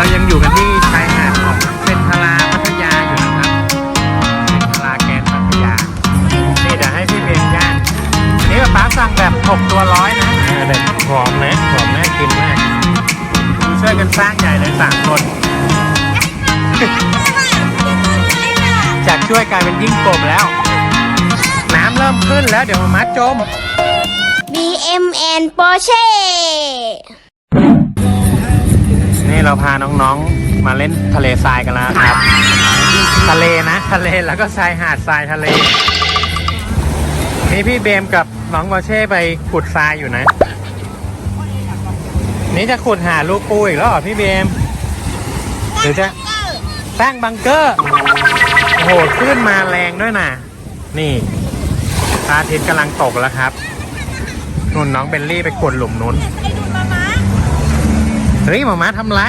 เรายังอยู่กันที่ชายหาดของเซนทราพัทยาอยู่นะครับเซนทราแกนพัทยานี่เดี๋ยวให้พี่เบนย่างอันนี้ป้าสั่งแบบ6ตัวร้อยนะเออเด็ดหอมนะหอมน่ากินมากดูช่วยกันสร้างใหญ่เลยสามคนจากช่วยกลายเป็นยิ่งกบแล้ว น้ำเริ่มขึ้นแล้วเดี๋ยวมามัดจม BMN Porsche นี่เราพาน้องๆมาเล่นทะเลทรายกันแล้วครับ ทะเลนะ ทะเลแล้วก็ชายหาดทรายทะเล นี่พี่เบมกับน้องวอเช่ไปขุดทรายอยู่นะ นี่จะขุดหาลูกปูอีกแล้วเหรอพี่เบมหรือจะสร้างบังเกอร์โอ้โหขึ้นมาแรงด้วยนะนี่พระอาทิตย์กำลังตกแล้วครับนุ่นน้องเบลลี่ไปขุดหลุมนู้น ฮ้ยหมามาทำไร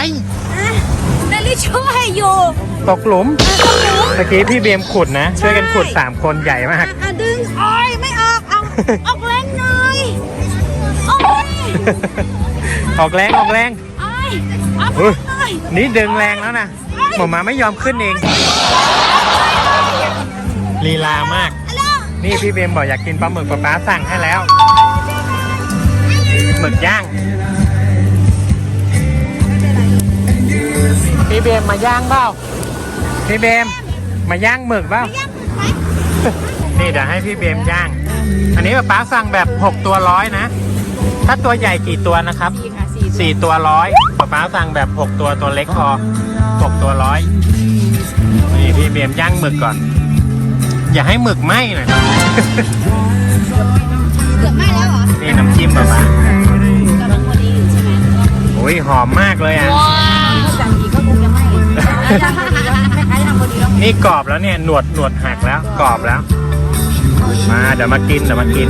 เบลลี่ช่วยอยู่ตกหลุมเมื่อกี้พี่เบมขุดนะ ช่วยกันขุด 3 คนใหญ่มาก อะดึงโอ้ยไม่ออกเอาออกแรงหน่อยโอ้ยออกแรงออกแรงโอ้ยออกเฮ้ยหน่อยนี่ดึงแรงแล้วนะหมามาไม่ยอมขึ้นเองลีลามาก นี่พี่เบมบอกอยากกินปลาหมึกป๊าป๊าสั่งให้แล้วหมึกย่าง พี่เบมมาย่างเปล่าพี่เบมมาย่างหมึกเปล่านี่เดี๋ยวให้พี่เบมย่าง อันนี้ป๊าป๊าสั่งแบบ 6 ตัวร้อยนะ ถ้าตัวใหญ่กี่ตัวนะครับสี่ตัวร้อยป๊าป๊าสั่งแบบ 6 ตัวตัวเล็กพอ6ตัวร้อยนี่พี่เบมย่างหมึกก่อน อย่าให้หมึกไหม้หน่อยเกือบไหม้แล้วเหรอนี่น้ำจิ้มป๊าป๊ากำลังพอดีอยู่ใช่ไหมโอ้ยหอมมากเลยอะ นี่กรอบแล้วเนี่ยหนวดหนวดหักแล้วกรอบแล้ว มาเดี๋ยวมากินเดี๋ยวมากิน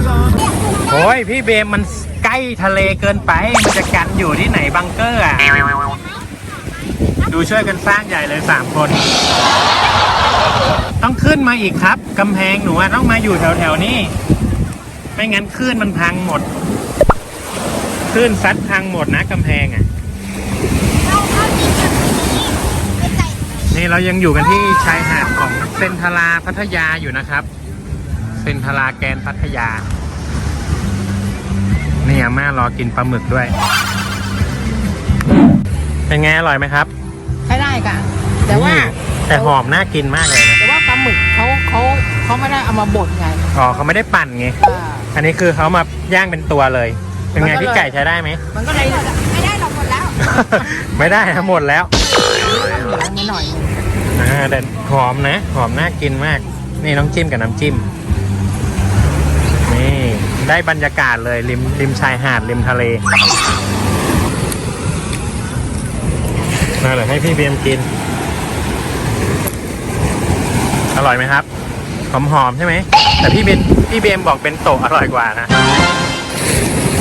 โอ้ยพี่เบมมันใกล้ทะเลเกินไปมันจะกันอยู่ที่ไหนบังเกอร์อะดูช่วยกันสร้างใหญ่เลยสามคน ต้องขึ้นมาอีกครับกำแพงหนูต้องมาอยู่แถวแถวๆนี้ ไม่งั้นคลื่นมันพังหมดคลื่นซัดพังหมดนะกำแพงอะ เอาเอาจริงแบบนี้ไปใส่ นี่เรายังอยู่กันที่ชายหาดของเซนทราพัทยาอยู่นะครับ เซนทราแกนพัทยา นี่อาม่ารอกินปลาหมึกด้วย เป็นไงอร่อยไหมครับใช้ได้ค่ะ แต่ว่า นี่แต่หอมน่ากินมากเลยนะแต่ว่าปลาหมึกเขาเขาเขาไม่ได้เอามาบดไงอ๋อเขาไม่ได้ปั่นไง อ่า อันนี้คือเขามาย่างเป็นตัวเลย เป็นไงมันก็เลย พี่ไก่ใช้ได้ไหม มันก็เลยเหลือไม่ได้หรอกหมดแล้ว ไม่ได้นะหมดแล้ว นิดหน่อยอ่าแต่หอมนะ หอมน่ากินมาก นี่น้องจิ้มกับน้ำจิ้ม นี่ได้บรรยากาศเลยริมริมชายหาดริมทะเลมาเดี๋ยให้พี่เบียมกิน อร่อยไหมครับ หอมหอมใช่ไหม แต่พี่เบมพี่เบมบอกเป็นโตะอร่อยกว่านะ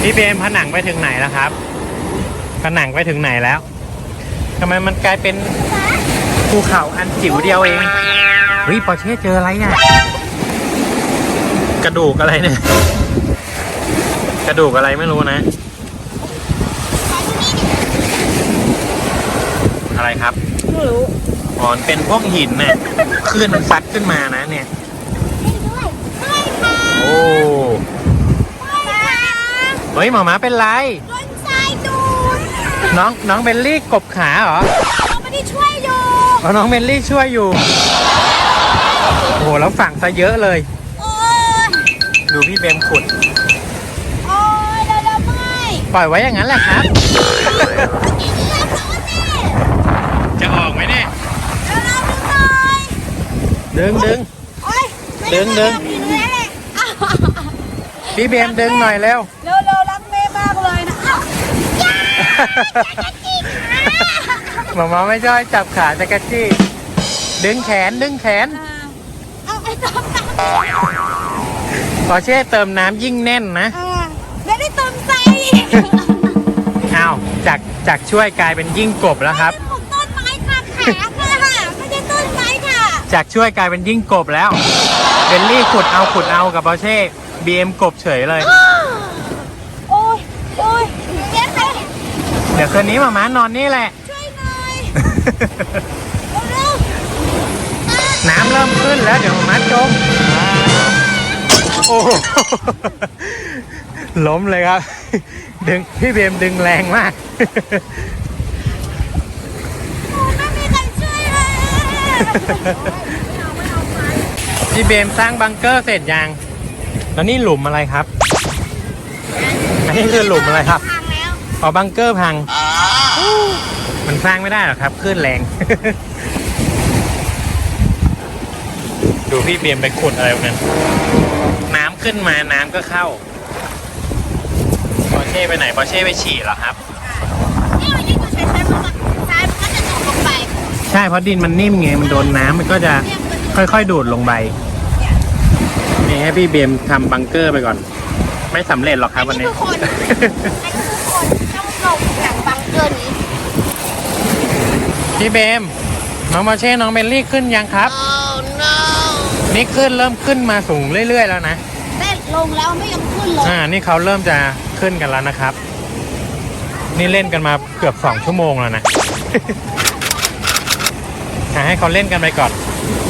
พี่เบมผนังไปถึงไหนแล้วครับ ผนังไปถึงไหนแล้ว ทำไมมันกลายเป็นภูเขาอันจิ๋วเดียวเอง เฮ้ยปอร์เช่เจออะไรอะ กระดูกอะไรเนี่ย กระดูกอะไรไม่รู้นะ อะไรครับ ไม่รู้อ๋อมันเป็นพวกหินน่ะคลื่นมันซัดขึ้นมานะเนี่ย โอ้ เฮ้ยหมาม้าเป็นไรโดนทรายดูด น้องน้องเบลลี่กบขาเหรอเราไม่ได้ช่วยอยู่อ๋อน้องเบลลี่ช่วยอยู่ โอ้โหแล้วฝั่งซะเยอะเลย โอ้ยดูพี่เบมขุด โอ้ยเราเราไม่ปล่อยไว้อย่างนั้นแหละครับเราเขาเนี่ยจะออกไหมเนี่ยเราเราดูหน่อยดึงดึง โอ้ยไม่ดึงดึงไม่ได้เลยอ้าวพี่เบมดึงหน่อยเร็ว หมามาไม่ชอบให้จับขาจักรจี้ดึงแขนดึงแขน เอาไปต้มน้พอเช่เติมน้ำยิ่งแน่นนะำอ่าไม่ได้ต้มใจอีกอ้าวจากจากช่วยกลายเป็นยิ่งกบแล้วครับปลูกต้นไม้ค่ะขาค่ะไม่ใช่ต้นไม้ค่ะจากช่วยกลายเป็นยิ่งกบแล้วเบลลี่ขุดเอาขุดเอากับพอเช่บีเอ็มกบเฉยเลย โอ้ยโอ้ย เจ๊ไปเดี๋ยวคืนนี้หมามานอนนี่แหละ ช่วยหน่อยเร็วน้ำเริ่มขึ้นแล้วเดี๋ยวมาจมโอ้โหล้มเลยครับ ดึงพี่เบมดึงแรงมากๆไม่มีใครช่วยเลยพี่เบมสร้างบังเกอร์เสร็จยัง แล้วนี่หลุมอะไรครับ อันนี้คือหลุมอะไรครับพังแล้ว อ๋อบังเกอร์พัง มันสร้างไม่ได้หรอกครับคลื่นแรง ดูพี่เบมไปขุดอะไรตรงนั้นน้ำขึ้นมาน้ำก็เข้าปอเช่ไปไหนปอเช่ไปฉี่เหรอครับ นี่มันยิ่งกว่าใช้ใช้มันซ้ายมันก็จะตกลงไปใช่เพราะดินมันนิ่มไง มันโดนน้ำมันก็จะค่อยๆ ดูดลงไปนี่ให้พี่เบมทำบังเกอร์ไปก่อน ไม่สำเร็จหรอกครับวันนี้อันนี้คือคนอันนี้คือคน ต้องลงจากบังเกอร์นี้พี่เบมน้องมาเช่ น้องเบลลี่ขึ้นยังครับนี่ขึ้นเริ่มขึ้นมาสูงเรื่อย ๆ แล้วนะเล่นลงแล้วไม่ยอมขึ้นเลยอ่า นี่เขาเริ่มจะขึ้นกันแล้วนะครับ นี่เล่นกันมาเกือบสองชั่วโมงแล้วนะอะให้เขาเล่นกันไปก่อนเ